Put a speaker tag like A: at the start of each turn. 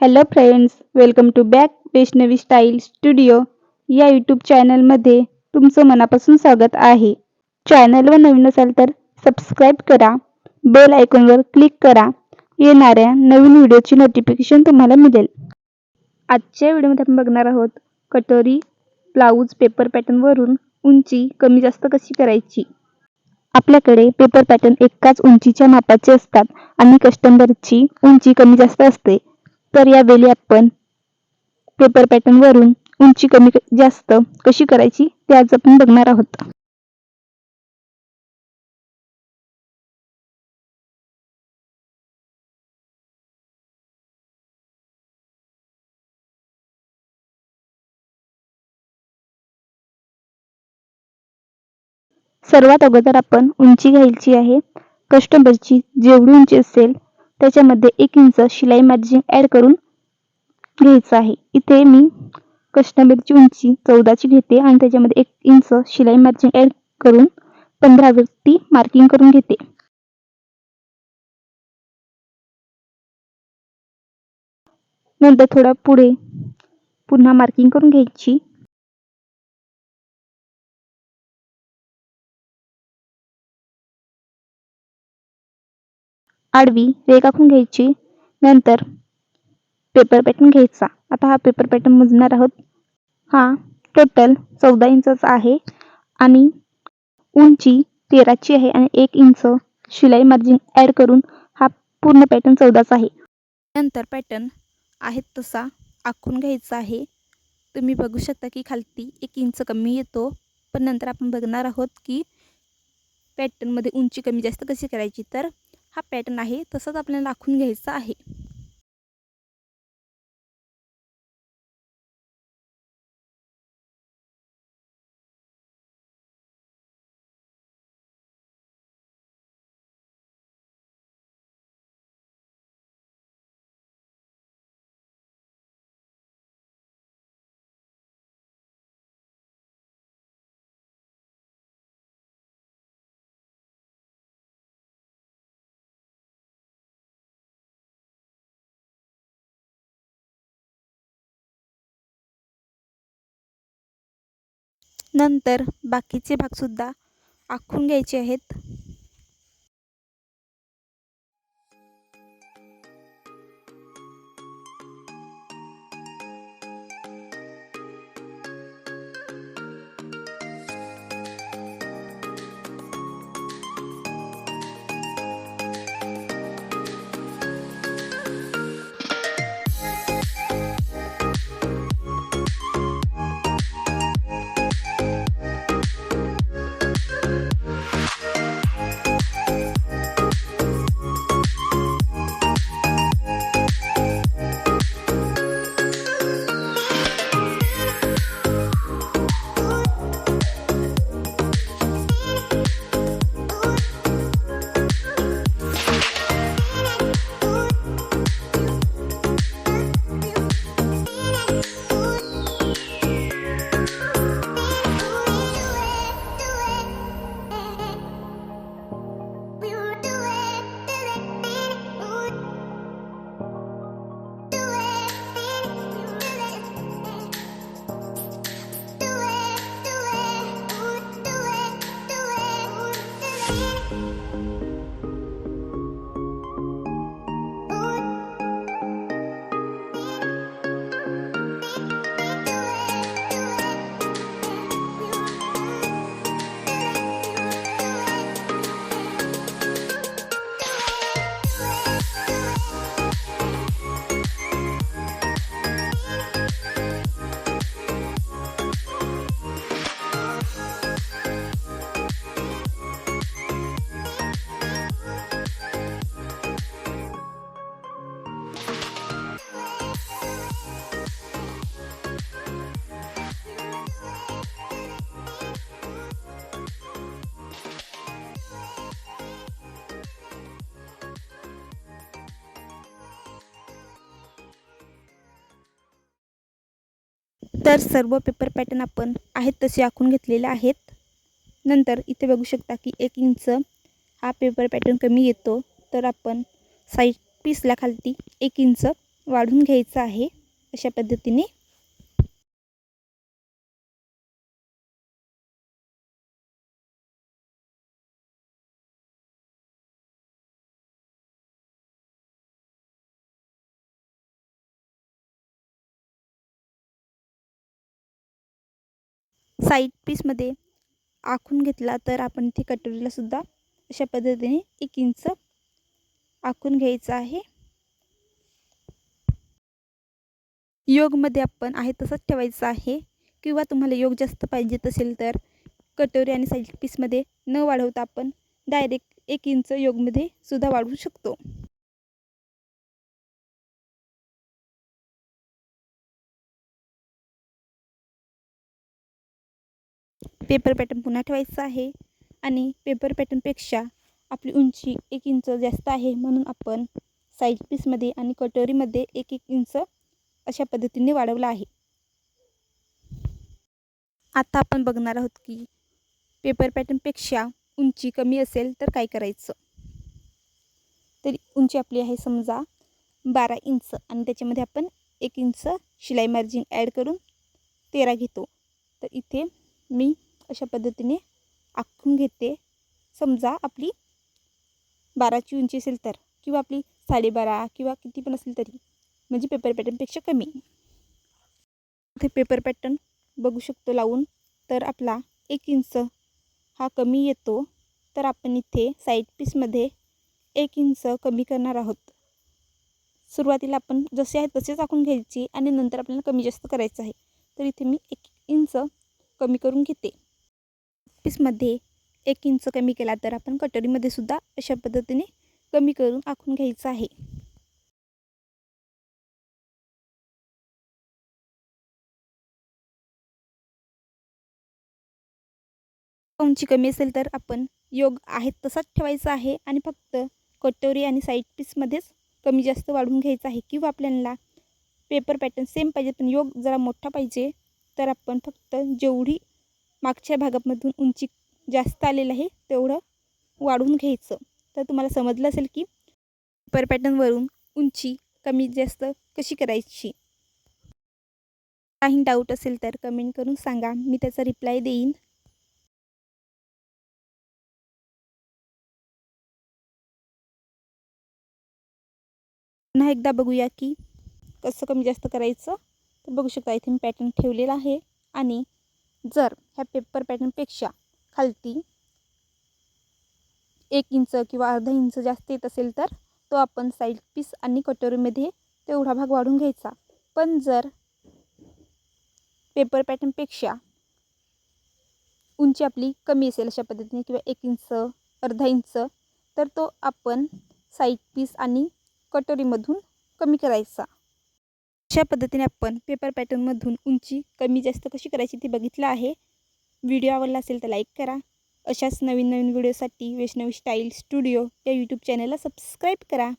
A: Hello friends welcome to back Vaishnavi style studio या YouTube चॅनलमध्ये तुमचं मनापासून स्वागत आहे. चॅनलवर नवीन असाल तर सबस्क्राईब करा. बेल आयकॉनवर क्लिक करा. येणाऱ्या नवीन व्हिडिओची नोटिफिकेशन तुम्हाला मिळेल. आजच्या व्हिडिओमध्ये आपण बघणार आहोत कटोरी ब्लाऊज पेपर पॅटर्नवरून उंची कमी जास्त कशी करायची? आपल्याकडे पेपर पॅटर्न एकाच उंचीच्या मापाचे असतात आणि कस्टमरची उंची कमी जास्त असते. तर यावेळी आपण पेपर पॅटर्न वरून उंची कमी जास्त कशी करायची ते आज आपण बघणार आहोत. सर्वात अगोदर आपण उंची घ्यायची आहे. कस्टमरची जेवढी उंची असेल त्याच्यामध्ये एक इंच शिलाई मार्जिन ॲड करून घ्यायचं आहे. इथे मी कस्टमरची उंची चौदाची घेते आणि त्याच्यामध्ये एक इंच शिलाई मार्जिन ॲड करून पंधरावरती मार्किंग करून घेते. नंतर थोडा पुढे पुन्हा मार्किंग करून घ्यायची. आडवी रेखाखून घ्यायची. नंतर पेपर पॅटर्न घ्यायचा. आता हा पेपर पॅटर्न मोजणार आहोत. हा टोटल चौदा इंचाचा आहे आणि उंची तेराची आहे आणि एक इंच शिलाई मार्जिन ॲड करून हा पूर्ण पॅटर्न चौदाचा आहे. नंतर पॅटर्न आहे तसा आखून घ्यायचा आहे. तुम्ही बघू शकता की खालती एक इंच कमी येतो. पण नंतर आपण बघणार आहोत की पॅटर्नमध्ये उंची कमी जास्त कशी करायची. तर हा पॅटर्न आहे तसंच आपल्याला आखून घ्यायचा आहे. नंतर बाकीचे भागसुद्धा आखून घ्यायचे आहेत. तर सर्व पेपर पॅटर्न आपण आहेत तसे आखून घेतलेले आहेत. नंतर इथे बघू शकता की एक इंच हा पेपर पॅटर्न कमी येतो. तर आपण साईड पीसला खालती एक इंच वाढून घ्यायचं आहे. अशा पद्धतीने साईड पीसमध्ये आखून घेतला तर आपण इथे कटोरीलासुद्धा अशा पद्धतीने एक इंच आखून घ्यायचं आहे. योगमध्ये आपण आहे तसंच ठेवायचं आहे. किंवा तुम्हाला योग जास्त पाहिजेत असेल तर कटोरी आणि साईड पीसमध्ये न वाढवता आपण डायरेक्ट एक इंच योगमध्ये सुद्धा वाढवू शकतो. पेपर पॅटर्न पुन्हा ठेवायचं आहे आणि पेपर पॅटर्नपेक्षा आपली उंची एक इंच जास्त आहे म्हणून आपण साईड पीसमध्ये आणि कटोरीमध्ये एक एक इंच अशा पद्धतीने वाढवला आहे. आता आपण बघणार आहोत की पेपर पॅटर्नपेक्षा उंची कमी असेल तर काय करायचं? तरी उंची आपली आहे समजा बारा इंच आणि त्याच्यामध्ये आपण एक इंच शिलाई मार्जिन ॲड करून तेरा घेतो. तर इथे मी अशा पद्धतीने आखून घेते. समजा आपली बाराची उंची असेल तर किंवा आपली साडेबारा किंवा किती पण असेल तरी म्हणजे पेपर पॅटर्नपेक्षा कमी. इथे पेपर पॅटर्न बघू शकतो लावून. तर आपला एक इंच हा कमी येतो. तर आपण इथे साईड पीसमध्ये एक इंच कमी करणार आहोत. सुरुवातीला आपण जसे आहे तसेच आखून घ्यायची आणि नंतर आपल्याला कमी जास्त करायचं आहे. तर इथे मी एक इंच कमी करून घेते. पीसमध्ये एक इंच कमी केला तर आपण कटोरीमध्ये सुद्धा अशा पद्धतीने कमी करून आखून घ्यायचं आहे. उंची कमी असेल तर आपण योग आहे तसाच ठेवायचा आहे आणि फक्त कटोरी आणि साईड पीसमध्येच कमी जास्त वाढवून घ्यायचं आहे. किंवा आपल्याला पेपर पॅटर्न सेम पाहिजे पण योग जरा मोठा पाहिजे. तर आपण फक्त जेवढी मागच्या भागामधून उंची जास्त आलेलं आहे तेवढं वाढवून घ्यायचं. तर तुम्हाला समजलं असेल की पर पॅटर्नवरून उंची कमी जास्त कशी करायची? काही डाऊट असेल तर कमेंट करून सांगा. मी त्याचा रिप्लाय देईन. पुन्हा एकदा बघूया की कसं कमी जास्त करायचं. तर बघू शकता इथे मी पॅटर्न ठेवलेला आहे. आणि जर ह्या पेपर पॅटर्नपेक्षा खालती एक इंच किंवा अर्धा इंच जास्त येत असेल तर तो आपण साईड पीस आणि कटोरीमध्ये तेवढा भाग वाढून घ्यायचा. पण जर पेपर पॅटर्नपेक्षा उंची आपली कमी असेल अशा पद्धतीने किंवा एक इंच अर्धा इंच तर तो आपण साईड पीस आणि कटोरीमधून कमी करायचा. अशा पद्धतीने आपण पेपर पॅटर्नमधून उंची कमी जास्त कशी करायची ते बघितलं आहे. व्हिडिओ आवडला असेल तर लाईक करा. अशाच नवीन नवीन व्हिडिओसाठी वैष्णवी स्टाईल स्टुडिओ या यूट्यूब चॅनलला सबस्क्राईब करा.